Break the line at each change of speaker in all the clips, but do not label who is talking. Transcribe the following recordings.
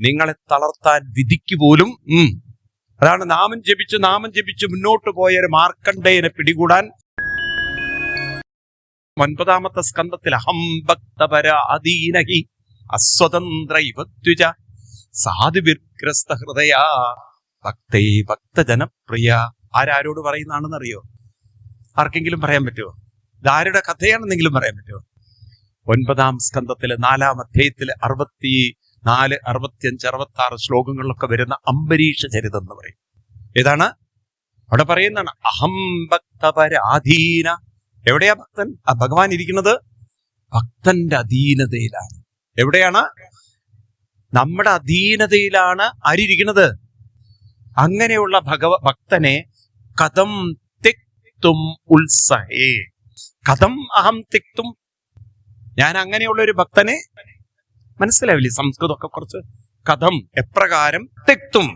നിങ്ങളെ തളർത്താൻ വിധിക്ക് പോലും അതാണ് നാമം ജപിച്ച് നാമം ജപിച്ച് മുന്നോട്ട് പോയ ഒരു മാർക്കണ്ഡേയനെ പിടികൂടാൻ. ഒൻപതാമത്തെ സ്കന്ധത്തിൽ അഹം ഭക്തപര അധീനഹി അസ്വതന്ത്ര ഇവത്യുജ സാധുവിഗ്രസ്ത ഹൃദയ ഭക്തേ ഭക്തജനപ്രിയ. ആരാരോട് പറയുന്നതാണെന്നറിയോ? ആർക്കെങ്കിലും പറയാൻ പറ്റുമോ? ഇതാരുടെ കഥയാണെന്നെങ്കിലും പറയാൻ പറ്റുമോ? ഒൻപതാം സ്കന്ധത്തിലെ നാലാം അധ്യായത്തിലെ അറുപത്തി നാല് അറുപത്തിയഞ്ച് അറുപത്തി ആറ് ശ്ലോകങ്ങളിലൊക്കെ വരുന്ന അംബരീഷ ചരിതം എന്ന് പറയും. ഏതാണ്? അവിടെ പറയുന്നതാണ് അഹം ഭക്തപരാധീന. എവിടെയാ ഭക്തൻ? ആ ഭഗവാൻ ഇരിക്കുന്നത് ഭക്തന്റെ അധീനതയിലാണ്. എവിടെയാണ്? നമ്മുടെ അധീനതയിലാണ് ആരിയിരിക്കുന്നത് അങ്ങനെയുള്ള ഭഗവ ഭക്തനെ കഥം തിക്തും ഉത്സഹേ. കഥം അഹം തിക്തും. ഞാൻ അങ്ങനെയുള്ള ഒരു ഭക്തനെ മനസ്സിലാവില്ലേ? സംസ്കൃതമൊക്കെ കുറച്ച് കഥം എപ്രകാരം തെക്തും.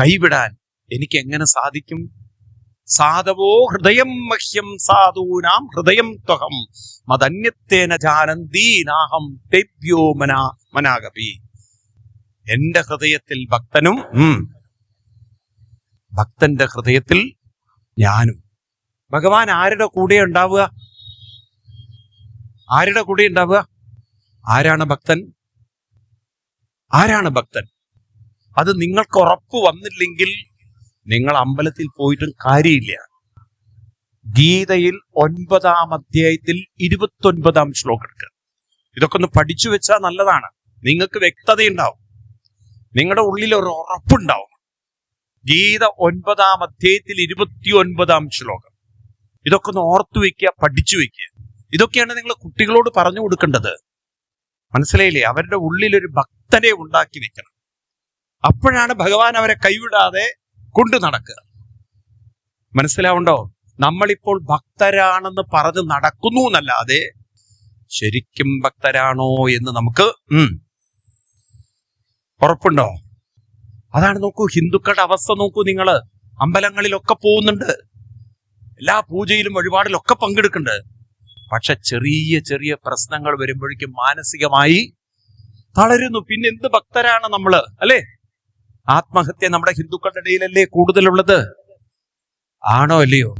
കൈവിടാൻ എനിക്ക് എങ്ങനെ സാധിക്കും? സാധവോ ഹൃദയം മഹ്യം സാധൂനാം ഹൃദയം ത്വഹം. മതന്യത്തേന ജാനന്ദീനാഹം തെവ്യോ മനാ മനാഗപി. എന്റെ ഹൃദയത്തിൽ ഭക്തനും ഭക്തന്റെ ഹൃദയത്തിൽ ഞാനും. ഭഗവാൻ ആരുടെ കൂടെ ഉണ്ടാവുക? ആരുടെ കൂടെ ഉണ്ടാവുക? ആരാണ് ഭക്തൻ? ആരാണ് ഭക്തൻ? അത് നിങ്ങൾക്ക് ഉറപ്പ് വന്നില്ലെങ്കിൽ നിങ്ങൾ അമ്പലത്തിൽ പോയിട്ടും കാര്യമില്ല. ഗീതയിൽ ഒൻപതാം അധ്യായത്തിൽ ഇരുപത്തൊൻപതാം ശ്ലോകം എടുക്കുക. ഇതൊക്കെ ഒന്ന് പഠിച്ചു വെച്ചാൽ നല്ലതാണ്. നിങ്ങൾക്ക് വ്യക്തതയുണ്ടാവും. നിങ്ങളുടെ ഉള്ളിൽ ഒരു ഉറപ്പുണ്ടാവും. ഗീത ഒൻപതാം അധ്യായത്തിൽ ഇരുപത്തി ഒൻപതാം ശ്ലോകം. ഇതൊക്കെ ഒന്ന് ഓർത്തു വെക്കുക പഠിച്ചു വെക്കുക. ഇതൊക്കെയാണ് നിങ്ങൾ കുട്ടികളോട് പറഞ്ഞു കൊടുക്കേണ്ടത്. മനസ്സിലായില്ലേ? അവരുടെ ഉള്ളിൽ ഒരു ഭക്തനെ ഉണ്ടാക്കി വെക്കണം. അപ്പോഴാണ് ഭഗവാൻ അവരെ കൈവിടാതെ കൊണ്ടു നടക്കുക. മനസ്സിലാവുണ്ടോ? നമ്മളിപ്പോൾ ഭക്തരാണെന്ന് പറഞ്ഞ് നടക്കുന്നു എന്നല്ലാതെ ശരിക്കും ഭക്തരാണോ എന്ന് നമുക്ക് ഉറപ്പുണ്ടോ? അതാണ് നോക്കൂ ഹിന്ദുക്കളുടെ അവസ്ഥ നോക്കൂ നിങ്ങൾ അമ്പലങ്ങളിലൊക്കെ പോകുന്നുണ്ട്. എല്ലാ പൂജയിലും വഴിപാടിലൊക്കെ പങ്കെടുക്കുന്നുണ്ട്. പക്ഷെ ചെറിയ ചെറിയ പ്രശ്നങ്ങൾ വരുമ്പോഴേക്കും മാനസികമായി തളരുന്നു. പിന്നെ എന്ത് ഭക്തരാണ് നമ്മൾ അല്ലേ? ആത്മഹത്യ നമ്മുടെ ഹിന്ദുക്കളുടെ ഇടയിലല്ലേ കൂടുതലുള്ളത്? ആണോ അല്ലയോ?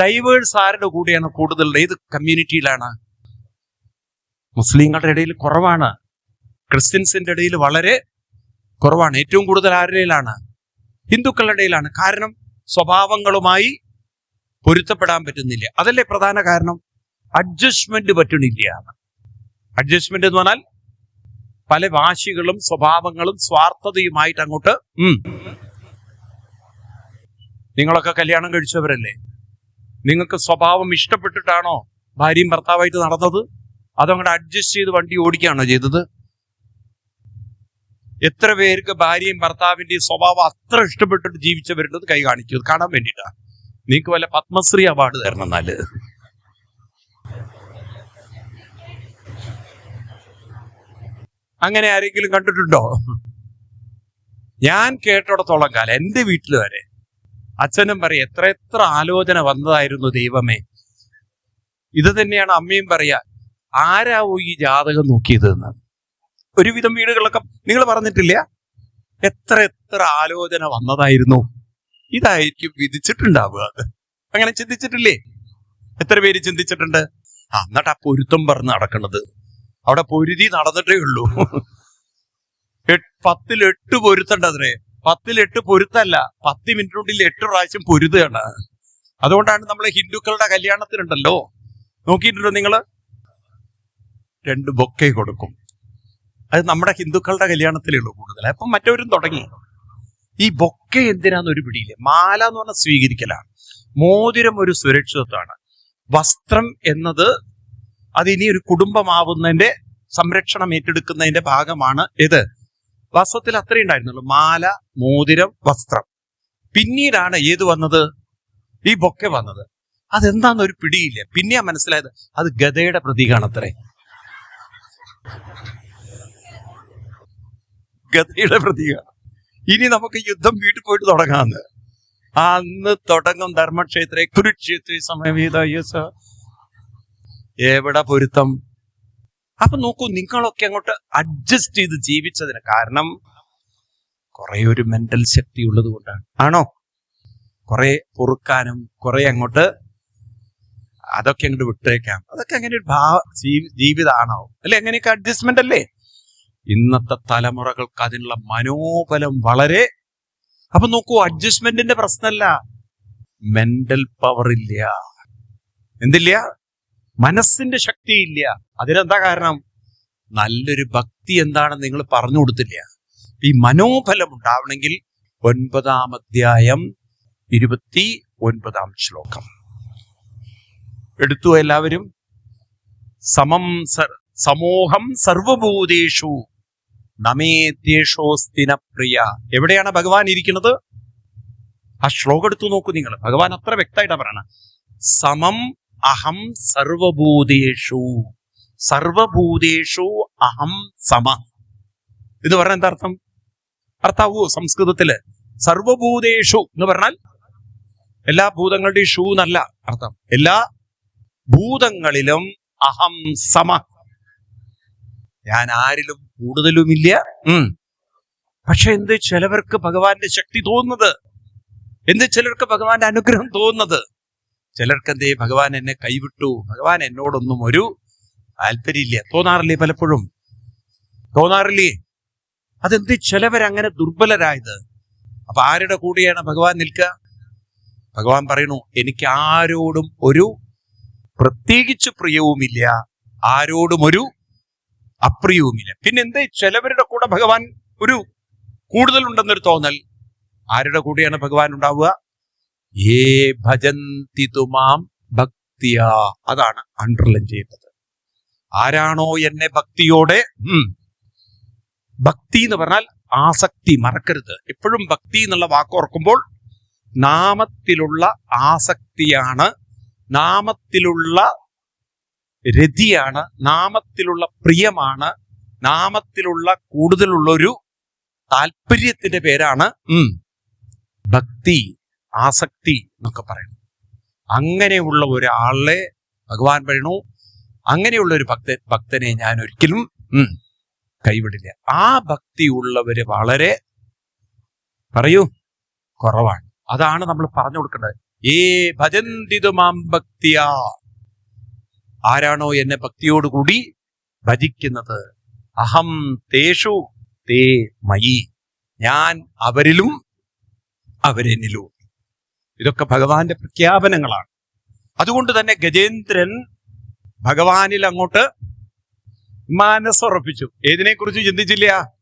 ഡൈവേഴ്സ് ആരുടെ കൂടെയാണ് കൂടുതൽ ഏത് കമ്മ്യൂണിറ്റിയിലാണ് മുസ്ലിങ്ങളുടെ ഇടയിൽ കുറവാണ്. ക്രിസ്ത്യൻസിന്റെ ഇടയിൽ വളരെ കുറവാണ്. ഏറ്റവും കൂടുതൽ ആരുടെയിലാണ് ഹിന്ദുക്കളുടെ ഇടയിലാണ്. കാരണം സ്വഭാവങ്ങളുമായി പൊരുത്തപ്പെടാൻ പറ്റുന്നില്ല. അതല്ലേ പ്രധാന കാരണം? അഡ്ജസ്റ്റ്മെന്റ് പറ്റണില്ല അഡ്ജസ്റ്റ്മെന്റ് എന്ന് പറഞ്ഞാൽ പല വാശികളും സ്വഭാവങ്ങളും സ്വാർത്ഥതയുമായിട്ട് അങ്ങോട്ട്. നിങ്ങളൊക്കെ കല്യാണം കഴിച്ചവരല്ലേ? നിങ്ങൾക്ക് സ്വഭാവം ഇഷ്ടപ്പെട്ടിട്ടാണോ ഭാര്യയും ഭർത്താവായിട്ട് നടന്നത്? അതങ്ങോട്ട് അഡ്ജസ്റ്റ് ചെയ്ത് വണ്ടി ഓടിക്കുകയാണോ ചെയ്തത്? എത്ര പേർക്ക് ഭാര്യയും ഭർത്താവിന്റെയും സ്വഭാവം അത്ര ഇഷ്ടപ്പെട്ടിട്ട് ജീവിച്ചവരുണ്ട് കൈ കാണിക്കും. കാണാൻ വേണ്ടിയിട്ടാ നിങ്ങൾക്ക് വല്ല പത്മശ്രീ അവാർഡ് തരണം എന്നാൽ. അങ്ങനെ ആരെങ്കിലും കണ്ടിട്ടുണ്ടോ? ഞാൻ കേട്ടിടത്തോളം കാലം എന്റെ വീട്ടിൽ വരെ അച്ഛനും പറയും എത്ര എത്ര ആലോചന വന്നതായിരുന്നു ദൈവമേ. ഇത് തന്നെയാണ് അമ്മയും പറയാ ആരാവോ ഈ ജാതകം നോക്കിയത് എന്ന്. ഒരുവിധം വീടുകളൊക്കെ നിങ്ങൾ പറഞ്ഞിട്ടില്ല? എത്ര എത്ര ആലോചന വന്നതായിരുന്നു? ഇതായിരിക്കും വിധിച്ചിട്ടുണ്ടാവുക. അങ്ങനെ ചിന്തിച്ചിട്ടില്ലേ? എത്ര പേര് ചിന്തിച്ചിട്ടുണ്ട്? എന്നിട്ടാ പൊരുത്തം പറഞ്ഞ് നടക്കണത്. അവിടെ പൊരുതി നടന്നിട്ടേ ഉള്ളൂ. പത്തിൽ എട്ട് പൊരുത്തണ്ടതിനെ പത്തിൽ എട്ട് പൊരുത്തല്ല. പത്ത് മിനിറ്റിനുള്ളിൽ എട്ട് പ്രാവശ്യം പൊരുതുകയാണ്. അതുകൊണ്ടാണ് നമ്മളെ ഹിന്ദുക്കളുടെ കല്യാണത്തിനുണ്ടല്ലോ. നോക്കിയിട്ടുണ്ടോ നിങ്ങൾ? രണ്ട് ബൊക്കെ കൊടുക്കും. അത് നമ്മുടെ ഹിന്ദുക്കളുടെ കല്യാണത്തിലേ ഉള്ളൂ കൂടുതൽ അപ്പം മറ്റവരും തുടങ്ങി. ഈ ബൊക്കെ എന്തിനാന്ന് ഒരു പിടിയില്ല. മാല എന്ന് പറഞ്ഞാൽ സ്വീകരിക്കലാണ്. മോതിരം ഒരു സുരക്ഷിതത്വമാണ്. വസ്ത്രം എന്നത് അത് ഇനി ഒരു കുടുംബമാവുന്നതിന്റെ സംരക്ഷണം ഏറ്റെടുക്കുന്നതിന്റെ ഭാഗമാണ് ഇത്. വാസ്തവത്തിൽ അത്രേ ഉണ്ടായിരുന്നുള്ളൂ. മാല മോതിരം വസ്ത്രം. പിന്നീടാണ് ഏത് വന്നത്? ഈ ബൊക്കെ വന്നത്. അതെന്താന്ന് ഒരു പിടിയില്ല. പിന്നെയാ മനസ്സിലായത്. അത് ഗതയുടെ പ്രതീകമാണത്രേ ഗതയുടെ പ്രതീകമാണ് ഇനി നമുക്ക് യുദ്ധം വീട്ടിൽ പോയിട്ട് തുടങ്ങാന്ന്. അന്ന് തുടങ്ങും ധർമ്മക്ഷേത്ര കുരുക്ഷേത്ര സമയം എവിടെ പൊരുത്തം? അപ്പൊ നോക്കൂ നിങ്ങളൊക്കെ അങ്ങോട്ട് അഡ്ജസ്റ്റ് ചെയ്ത് ജീവിച്ചതിന് കാരണം കുറെ ഒരു മെന്റൽ ശക്തി ഉള്ളത് കൊണ്ടാണ്. ആണോ? കുറെ പൊറുക്കാനും കുറെ അങ്ങോട്ട് അതൊക്കെ അങ്ങോട്ട് വിട്ടേക്കാം. അതൊക്കെ അങ്ങനെ ഒരു ഭാവ ജീവിതമാണോ അല്ലെ? അങ്ങനെയൊക്കെ അഡ്ജസ്റ്റ്മെന്റ് അല്ലേ? ഇന്നത്തെ തലമുറകൾക്ക് അതിനുള്ള മനോബലം വളരെ അപ്പൊ നോക്കൂ അഡ്ജസ്റ്റ്മെന്റിന്റെ പ്രശ്നമല്ല മെന്റൽ പവർ ഇല്ല. എന്തില്ല? മനസ്സിന്റെ ശക്തിയില്ല. അതിനെന്താ കാരണം? നല്ലൊരു ഭക്തി എന്താണെന്ന് നിങ്ങൾ പറഞ്ഞു കൊടുത്തില്ല. ഈ മനോഫലം ഉണ്ടാവണമെങ്കിൽ ഒൻപതാം അധ്യായം ഇരുപത്തി ഒൻപതാം ശ്ലോകം. എടുത്തു എല്ലാവരും? സമം സമൂഹം സർവഭൂതേഷു നമേദ്യേഷോസ്തിന പ്രിയ. എവിടെയാണ് ഭഗവാൻ ഇരിക്കുന്നത്? ആ ശ്ലോകം എടുത്തു നോക്കൂ നിങ്ങൾ. ഭഗവാൻ അത്ര വ്യക്തമായിട്ടാണ് പറയണ സമം അഹം സർവഭൂതേഷു. സർവഭൂതേഷു അഹം സമ. എന്ന് പറഞ്ഞാൽ എന്താ അർത്ഥം? അർത്ഥാവൂ സംസ്കൃതത്തിൽ? സർവഭൂതേഷു എന്ന് പറഞ്ഞാൽ എല്ലാ ഭൂതങ്ങളുടെയും ഷൂ എന്നല്ല അർത്ഥം. എല്ലാ ഭൂതങ്ങളിലും അഹം സമ. ഞാൻ ആരിലും കൂടുതലുമില്ല. ഉം. പക്ഷെ എന്ത് ചിലവർക്ക് ഭഗവാന്റെ ശക്തി തോന്നുന്നത്? എന്ത് ചിലർക്ക് ഭഗവാന്റെ അനുഗ്രഹം തോന്നുന്നത്? ചിലർക്ക് എന്തേ ഭഗവാൻ എന്നെ കൈവിട്ടു. ഭഗവാൻ എന്നോടൊന്നും ഒരു താല്പര്യമില്ല. തോന്നാറില്ലേ പലപ്പോഴും? തോന്നാറില്ലേ? അതെന്ത് ചിലവരങ്ങനെ ദുർബലരായത്? അപ്പൊ ആരുടെ കൂടെയാണ് ഭഗവാൻ നിൽക്കുക ഭഗവാൻ പറയുന്നു എനിക്ക് ആരോടും ഒരു പ്രത്യേകിച്ച് പ്രിയവുമില്ല. ആരോടും ഒരു അപ്രിയവുമില്ല. പിന്നെ എന്ത് ചിലവരുടെ കൂടെ ഭഗവാൻ ഒരു കൂടുതലുണ്ടെന്നൊരു തോന്നൽ. ആരുടെ കൂടെയാണ് ഭഗവാൻ ഉണ്ടാവുക? ഏ ഭജന്തി തുമാം ഭക്തിയ അതാണ് അണ്ടർലൈൻ ചെയ്യുന്നത്. ആരാണോ എന്നെ ഭക്തിയോടെ ഭക്തി എന്ന് പറഞ്ഞാൽ ആസക്തി മറക്കരുത്. എപ്പോഴും ഭക്തി എന്നുള്ള വാക്ക് ഓർക്കുമ്പോൾ നാമത്തിലുള്ള ആസക്തിയാണ് നാമത്തിലുള്ള രതിയാണ് നാമത്തിലുള്ള പ്രിയമാണ് നാമത്തിലുള്ള കൂടുതലുള്ളൊരു താല്പര്യത്തിന്റെ പേരാണ് ഭക്തി. ആസക്തി എന്നൊക്കെ പറയുന്നു. അങ്ങനെയുള്ള ഒരാളെ ഭഗവാൻ പറയണു അങ്ങനെയുള്ള ഒരു ഭക്ത ഭക്തനെ ഞാൻ ഒരിക്കലും കൈവിടില്ല. ആ ഭക്തി ഉള്ളവര് വളരെ പറയൂ കുറവാണ്. അതാണ് നമ്മൾ പറഞ്ഞു കൊടുക്കേണ്ടത്. ഏ ഭജന്തിതുമാം ഭക്തിയാ. ആരാണോ എന്നെ ഭക്തിയോടുകൂടി ഭജിക്കുന്നത്? അഹം തേഷു തേ മയി. ഞാൻ അവരിലും അവരെന്നിലും. ഇതൊക്കെ ഭഗവാന്റെ പ്രഖ്യാപനങ്ങളാണ്. അതുകൊണ്ട് തന്നെ ഗജേന്ദ്രൻ ഭഗവാനിൽ അങ്ങോട്ട് മനസ്സുറപ്പിച്ചു. ഏതിനെ കുറിച്ച് ചിന്തിച്ചില്ല?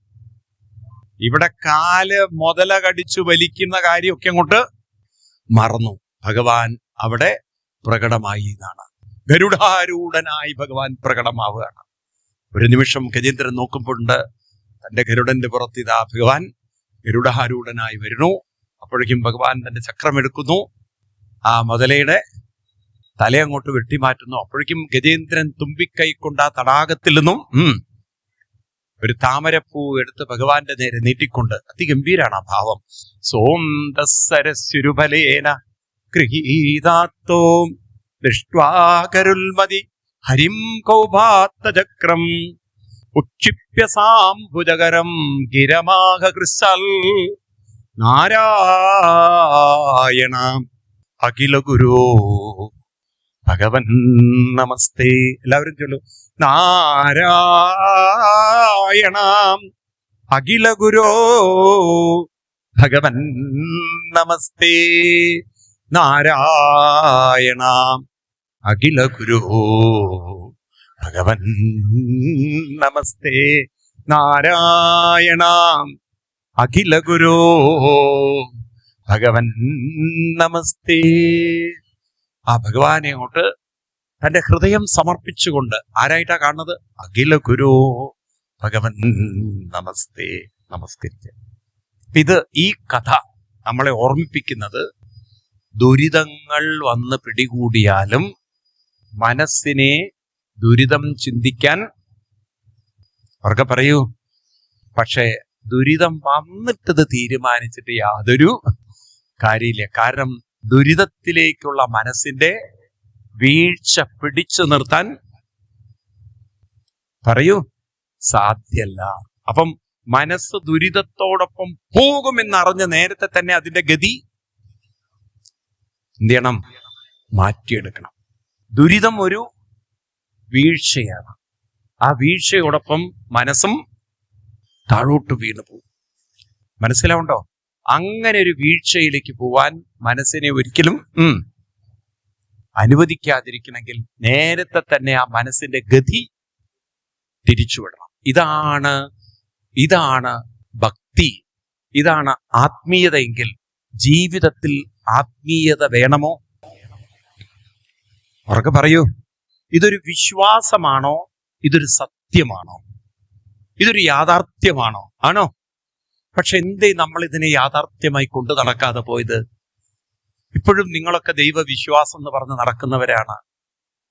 ഇവിടെ കാൽ മുതല കടിച്ചു വലിക്കുന്ന കാര്യമൊക്കെ അങ്ങോട്ട് മറന്നു. ഭഗവാൻ അവിടെ പ്രകടമായി എന്നാണ്. ഗരുഡാരൂഢനായി ഭഗവാൻ പ്രകടമാവുകയാണ്. ഒരു നിമിഷം ഗജേന്ദ്രൻ നോക്കുമ്പോഴുണ്ട് തന്റെ ഗരുഡന്റെ പുറത്ത് ഇതാ ഭഗവാൻ ഗരുഡാരൂഢനായി വരുന്നു. അപ്പോഴേക്കും ഭഗവാൻ തന്റെ ചക്രം എടുക്കുന്നു. ആ മുതലയുടെ തലയങ്ങോട്ട് വെട്ടിമാറ്റുന്നു. അപ്പോഴേക്കും ഗജേന്ദ്രൻ തുമ്പിക്കൈ കൊണ്ട് ആ തടാകത്തിൽ നിന്നും ഒരു താമരപ്പൂ എടുത്ത് ഭഗവാന്റെ നേരെ നീട്ടിക്കൊണ്ട് അതിഗംഭീരാണ് ആ ഭാവം. സോന്തരസ്വരുബലേന ഗൃഹീതാത്തോം ദൃഷ്ട്വാകരുൽമതി ഹരിം കൗഭാത്തചക്രം ഉക്ഷിപ്യ സാംഭുജകരം ഗിരമാഹ നാരായണ. അഖില ഗുരു. ഭഗവൻ നമസ്തേ. എല്ലാവരും ചൊല്ലു. നാരായണ. അഖില ഗുരോ. ഭഗവൻ നമസ്തേ. നാരായണ. അഖില ഗുരു. ഭഗവൻ നമസ്തേ. നാരായണ. അഖില ഗുരു ഭഗവൻ നമസ്തേ. ആ ഭഗവാനെ അങ്ങോട്ട് തന്റെ ഹൃദയം സമർപ്പിച്ചുകൊണ്ട് ആരായിട്ടാ കാണുന്നത്? അഖില ഗുരു ഭഗവൻ നമസ്തേ. നമസ്കരിച്ച്. ഇത് ഈ കഥ നമ്മളെ ഓർമ്മിപ്പിക്കുന്നത് ദുരിതങ്ങൾ വന്ന് പിടികൂടിയാലും മനസ്സിനെ ദുരിതം ചിന്തിക്കാൻ. അവർക്ക് പറയൂ പക്ഷേ ദുരിതം വന്നിട്ടത് തീരുമാനിച്ചിട്ട് യാതൊരു കാര്യമില്ല. കാരണം ദുരിതത്തിലേക്കുള്ള മനസ്സിന്റെ വീഴ്ച പിടിച്ചു നിർത്താൻ പറയൂ സാധ്യല്ല. അപ്പം മനസ്സ് ദുരിതത്തോടൊപ്പം പോകുമെന്നറിഞ്ഞ നേരത്തെ തന്നെ അതിന്റെ ഗതി എന്ത് ചെയ്യണം? മാറ്റിയെടുക്കണം. ദുരിതം ഒരു വീഴ്ചയാണ്. ആ വീഴ്ചയോടൊപ്പം മനസ്സും താഴോട്ട് വീണു പോകും മനസ്സിലാവുണ്ടോ? അങ്ങനെ ഒരു വീഴ്ചയിലേക്ക് പോവാൻ മനസ്സിനെ ഒരിക്കലും അനുവദിക്കാതിരിക്കണമെങ്കിൽ നേരത്തെ തന്നെ ആ മനസ്സിന്റെ ഗതി തിരിച്ചുവിടണം ഇതാണ് ഇതാണ് ഭക്തി. ഇതാണ് ആത്മീയതയെങ്കിൽ ജീവിതത്തിൽ ആത്മീയത വേണമോ? ഉറക്കെ പറയൂ. ഇതൊരു വിശ്വാസമാണോ? ഇതൊരു സത്യമാണോ? ഇതൊരു യാഥാർത്ഥ്യമാണോ? ആണോ? പക്ഷെ എന്തേ നമ്മൾ ഇതിനെ യാഥാർത്ഥ്യമായി കൊണ്ടു നടക്കാതെ പോയത്? ഇപ്പോഴും നിങ്ങളൊക്കെ ദൈവവിശ്വാസം എന്ന് പറഞ്ഞ് നടക്കുന്നവരാണ്.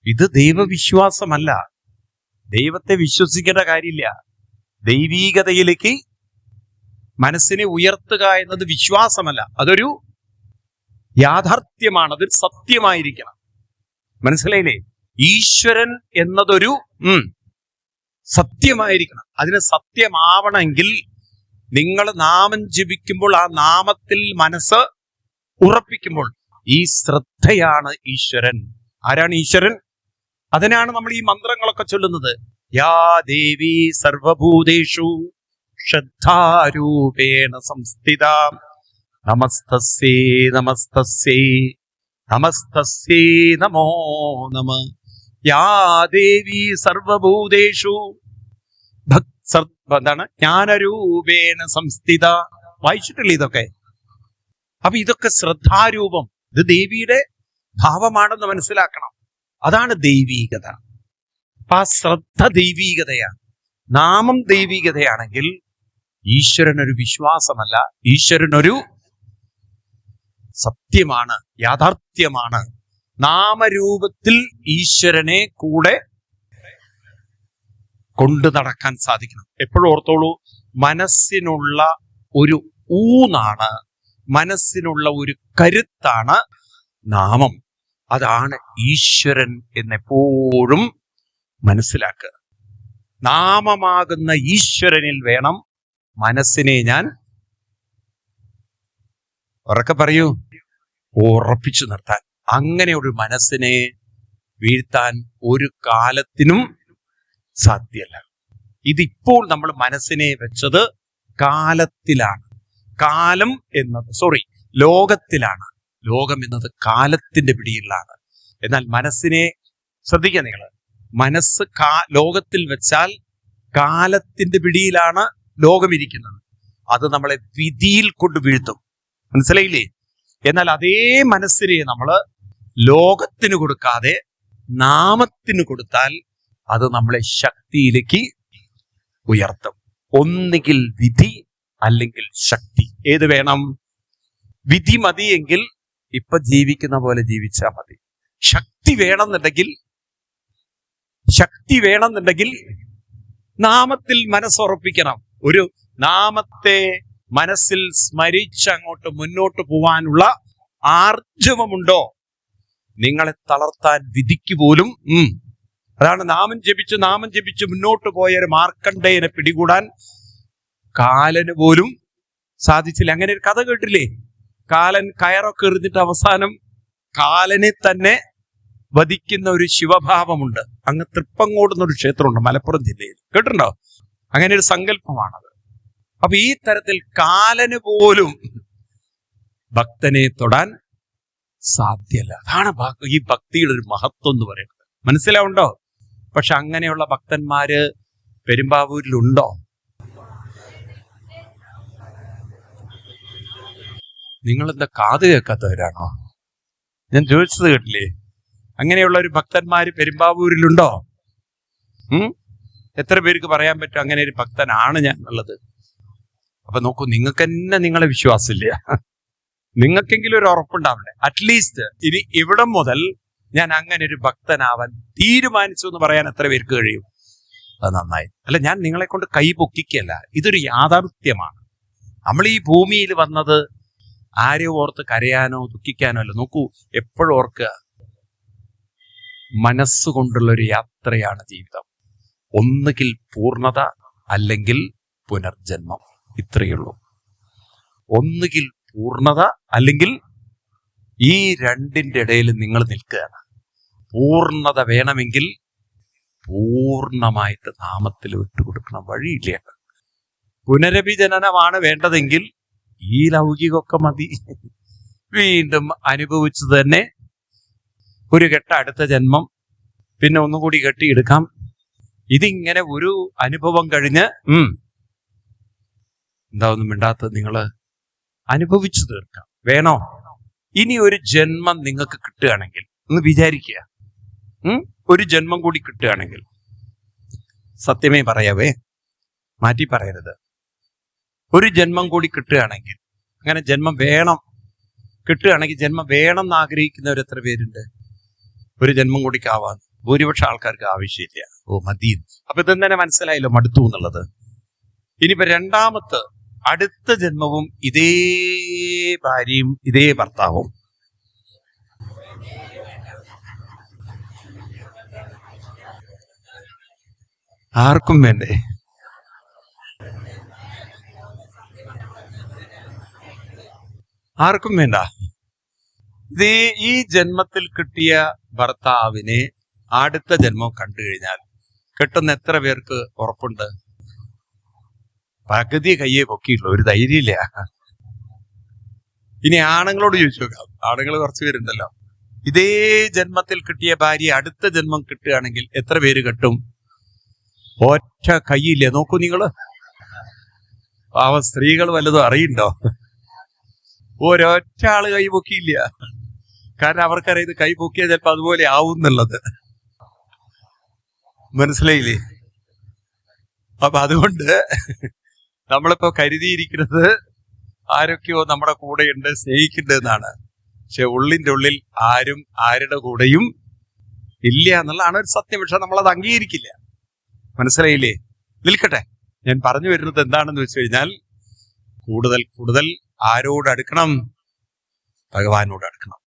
ഇത് ദൈവവിശ്വാസമല്ല. ദൈവത്തെ വിശ്വസിക്കേണ്ട കാര്യമില്ല. ദൈവീകതയിലേക്ക് മനസ്സിനെ ഉയർത്തുക എന്നത് വിശ്വാസമല്ല. അതൊരു യാഥാർത്ഥ്യമാണ്. അതൊരു സത്യമായിരിക്കണം. മനസ്സിലായില്ലേ? ഈശ്വരൻ എന്നതൊരു സത്യമായിരിക്കണം. അതിന് സത്യമാവണമെങ്കിൽ നിങ്ങൾ നാമം ജപിക്കുമ്പോൾ ആ നാമത്തിൽ മനസ്സ് ഉറപ്പിക്കുമ്പോൾ ഈ ശ്രദ്ധയാണ് ഈശ്വരൻ. ആരാണ് ഈശ്വരൻ? അതിനാണ് നമ്മൾ ഈ മന്ത്രങ്ങളൊക്കെ ചൊല്ലുന്നത്. യാ ദേവി സർവഭൂതേഷു ശ്രദ്ധാരൂപേണ സംസ്ഥിത. നമസ്തസ്യേ നമസ്തസ്യേ നമസ്തസ്യേ നമോ നമ. യാ ദേവി സർവഭൂതേഷു. എന്താണ്? ജ്ഞാനരൂപേണ സംസ്ഥിത. വായിച്ചിട്ടില്ലേ ഇതൊക്കെ? അപ്പൊ ഇതൊക്കെ ശ്രദ്ധാരൂപം. ഇത് ദേവിയുടെ ഭാവമാണെന്ന് മനസ്സിലാക്കണം. അതാണ് ദൈവീകത. അപ്പൊ ആ ശ്രദ്ധ ദൈവീകതയാണ്. നാമം ദൈവീകതയാണെങ്കിൽ ഈശ്വരനൊരു വിശ്വാസമല്ല ഈശ്വരനൊരു സത്യമാണ് യാഥാർത്ഥ്യമാണ്. നാമരൂപത്തിൽ ഈശ്വരനെ കൂടെ കൊണ്ടു നടക്കാൻ സാധിക്കണം. എപ്പോഴും ഓർത്തോളൂ മനസ്സിനുള്ള ഒരു ഊന്നാണ് മനസ്സിനുള്ള ഒരു കരുത്താണ് നാമം. അതാണ് ഈശ്വരൻ എന്നെപ്പോഴും മനസ്സിലാക്കുക. നാമമാകുന്ന ഈശ്വരനിൽ വേണം മനസ്സിനെ ഞാൻ ഉറക്കെ പറയൂ ഉറപ്പിച്ചു നിർത്താൻ. അങ്ങനെ ഒരു മനസ്സിനെ വീഴ്ത്താൻ ഒരു കാലത്തിനും സാധ്യല്ല. ഇതിപ്പോൾ നമ്മൾ മനസ്സിനെ വെച്ചത് കാലത്തിലാണ്. കാലം എന്നത് സോറി ലോകത്തിലാണ്. ലോകം എന്നത് കാലത്തിന്റെ പിടിയിലാണ്. എന്നാൽ മനസ്സിനെ ശ്രദ്ധിക്കുക നിങ്ങൾ മനസ്സ് കാ ലോകത്തിൽ വെച്ചാൽ കാലത്തിന്റെ പിടിയിലാണ് ലോകം ഇരിക്കുന്നത്. അത് നമ്മളെ വിധിയിൽ കൊണ്ട് വീഴ്ത്തും. മനസ്സിലായില്ലേ? എന്നാൽ അതേ മനസ്സിനെ നമ്മൾ ലോകത്തിന് കൊടുക്കാതെ നാമത്തിന് കൊടുത്താൽ അത് നമ്മളെ ശക്തിയിലേക്ക് ഉയർത്തും. ഒന്നുകിൽ വിധി അല്ലെങ്കിൽ ശക്തി. ഏത് വേണം? വിധി മതിയെങ്കിൽ ഇപ്പൊ ജീവിക്കുന്ന പോലെ ജീവിച്ചാൽ മതി. ശക്തി വേണമെന്നുണ്ടെങ്കിൽ ശക്തി വേണമെന്നുണ്ടെങ്കിൽ നാമത്തിൽ മനസ്സുറപ്പിക്കണം. ഒരു നാമത്തെ മനസ്സിൽ സ്മരിച്ച് അങ്ങോട്ട് മുന്നോട്ട് പോവാനുള്ള ആർജവമുണ്ടോ? നിങ്ങളെ തളർത്താൻ വിധിക്ക് പോലും അതാണ് നാമം ജപിച്ച് നാമം ജപിച്ച് മുന്നോട്ട് പോയ ഒരു മാർക്കണ്ഡേയനെ പിടികൂടാൻ കാലന് പോലും സാധിച്ചില്ല. അങ്ങനെ ഒരു കഥ കേട്ടില്ലേ? കാലൻ കയറൊക്കെ എറിഞ്ഞിട്ട് അവസാനം കാലനെ തന്നെ വധിക്കുന്ന ഒരു ശിവഭാവമുണ്ട്. അങ്ങ് തൃപ്പങ്ങോട് എന്നൊരു ക്ഷേത്രമുണ്ട് മലപ്പുറം ജില്ലയിൽ. കേട്ടിട്ടുണ്ടോ? അങ്ങനെ ഒരു സങ്കല്പമാണത്. അപ്പൊ ഈ തരത്തിൽ കാലന് പോലും ഭക്തനെ തൊടാൻ സാധ്യല്ല. അതാണ് ഈ ഭക്തിയുടെ ഒരു മഹത്വം എന്ന് പറയുന്നത്. മനസ്സിലാവുണ്ടോ? പക്ഷെ അങ്ങനെയുള്ള ഭക്തന്മാര് പെരുമ്പാവൂരിലുണ്ടോ? നിങ്ങൾ എന്താ കാത് കേൾക്കാത്തവരാണോ? ഞാൻ ചോദിച്ചത് കേട്ടില്ലേ? അങ്ങനെയുള്ള ഒരു ഭക്തന്മാര് പെരുമ്പാവൂരിലുണ്ടോ? എത്ര പേർക്ക് പറയാൻ പറ്റും അങ്ങനെ ഒരു ഭക്തനാണ് ഞാൻ എന്നുള്ളത്? അപ്പൊ നോക്കൂ നിങ്ങൾക്ക് തന്നെ നിങ്ങളെ വിശ്വാസമില്ല. നിങ്ങൾക്കെങ്കിലും ഒരു ഉറപ്പുണ്ടാവണ്ടേ അറ്റ്ലീസ്റ്റ് ഇനി ഇവിടം മുതൽ ഞാൻ അങ്ങനെ ഒരു ഭക്തനാവാൻ തീരുമാനിച്ചു എന്ന് പറയാൻ എത്ര പേർക്ക് കഴിയും? അത് നന്നായി. അല്ല ഞാൻ നിങ്ങളെ കൊണ്ട് കൈ പൊക്കിക്കല്ല. ഇതൊരു യാഥാർത്ഥ്യമാണ്. നമ്മൾ ഈ ഭൂമിയിൽ വന്നത് ആരെ ഓർത്ത് കരയാനോ ദുഃഖിക്കാനോ അല്ല. നോക്കൂ എപ്പോഴും ഓർക്കുക. മനസ്സുകൊണ്ടുള്ള ഒരു യാത്രയാണ് ജീവിതം. ഒന്നുകിൽ പൂർണത അല്ലെങ്കിൽ പുനർജന്മം. ഇത്രയേ ഉള്ളൂ. ഒന്നുകിൽ പൂർണത അല്ലെങ്കിൽ ഈ രണ്ടിന്റെ ഇടയിൽ നിങ്ങൾ നിൽക്കുകയാണ്. പൂർണത വേണമെങ്കിൽ പൂർണമായിട്ട് നാമത്തിൽ വിട്ടുകൊടുക്കണം വഴിയില്ല പുനരഭിജനനമാണ് വേണ്ടതെങ്കിൽ ഈ ലൗകികമൊക്കെ മതി. വീണ്ടും അനുഭവിച്ചു തന്നെ ഒരു കെട്ട അടുത്ത ജന്മം പിന്നെ ഒന്നുകൂടി കെട്ടിയെടുക്കാം. ഇതിങ്ങനെ ഒരു അനുഭവം കഴിഞ്ഞ് എന്താ ഒന്നും മിണ്ടാത്തത് നിങ്ങൾ? അനുഭവിച്ചു തീർക്കാം. വേണോ? ഇനി ഒരു ജന്മം നിങ്ങൾക്ക് കിട്ടുകയാണെങ്കിൽ ഒന്ന് വിചാരിക്കുക. ഒരു ജന്മം കൂടി കിട്ടുകയാണെങ്കിൽ. സത്യമേ പറയാവേ മാറ്റി പറയരുത്. ഒരു ജന്മം കൂടി കിട്ടുകയാണെങ്കിൽ അങ്ങനെ ജന്മം വേണം. കിട്ടുകയാണെങ്കിൽ ജന്മം വേണം എന്ന് ആഗ്രഹിക്കുന്നവർ എത്ര പേരുണ്ട്? ഒരു ജന്മം കൂടി ആവാൻ ഭൂരിപക്ഷം ആൾക്കാർക്ക് ആവശ്യമില്ല. ഓ മതി. അപ്പൊ ഇതെന്ന് തന്നെ മനസ്സിലായല്ലോ മടുത്തു എന്നുള്ളത്. ഇനിയിപ്പോ രണ്ടാമത്തെ അടുത്ത ജന്മവും ഇതേ ഭാര്യയും ഇതേ ഭർത്താവും. ആർക്കും വേണ്ടേ? ആർക്കും വേണ്ട. ഇതേ ഈ ജന്മത്തിൽ കിട്ടിയ ഭർത്താവിനെ അടുത്ത ജന്മം കണ്ടു കഴിഞ്ഞാൽ കിട്ടുന്ന എത്ര പേർക്ക് ഉറപ്പുണ്ട്? പകുതി കയ്യെ പൊക്കിയിട്ടുള്ളൂ. ഒരു ധൈര്യമില്ല. ഇനി ആണുങ്ങളോട് ചോദിച്ചു നോക്കാം. ആണുങ്ങൾ കുറച്ച് പേരുണ്ടല്ലോ. ഇതേ ജന്മത്തിൽ കിട്ടിയ ഭാര്യ അടുത്ത ജന്മം കിട്ടുകയാണെങ്കിൽ എത്ര പേര് കെട്ടും? ഒറ്റ കൈയില്ലേ നോക്കൂ നിങ്ങൾ. അവ സ്ത്രീകൾ വല്ലതും അറിയണ്ടോ? ഒരൊറ്റ ആൾ കൈ പൊക്കിയില്ല. കാരണം അവർക്കറിയാം ഇത് കൈ പൊക്കിയാൽ ചിലപ്പോ അതുപോലെ ആവും എന്നുള്ളത്. മനസ്സിലായില്ലേ? അപ്പൊ അതുകൊണ്ട് നമ്മളിപ്പോ കരുതിയിരിക്കുന്നത് ആരൊക്കെയോ നമ്മുടെ കൂടെയുണ്ട് സ്നേഹിക്കുന്നുണ്ട് എന്നാണ് പക്ഷെ ഉള്ളിന്റെ ഉള്ളിൽ ആരും ആരുടെ കൂടെയും ഇല്ല എന്നുള്ളതാണ് ഒരു സത്യം. പക്ഷെ നമ്മളത് അംഗീകരിക്കില്ല. മനസ്സിലായില്ലേ? നിൽക്കട്ടെ. ഞാൻ പറഞ്ഞു വരുന്നത് എന്താണെന്ന് വെച്ച് കഴിഞ്ഞാൽ കൂടുതൽ കൂടുതൽ ആരോട് അടുക്കണം? ഭഗവാനോട് അടുക്കണം.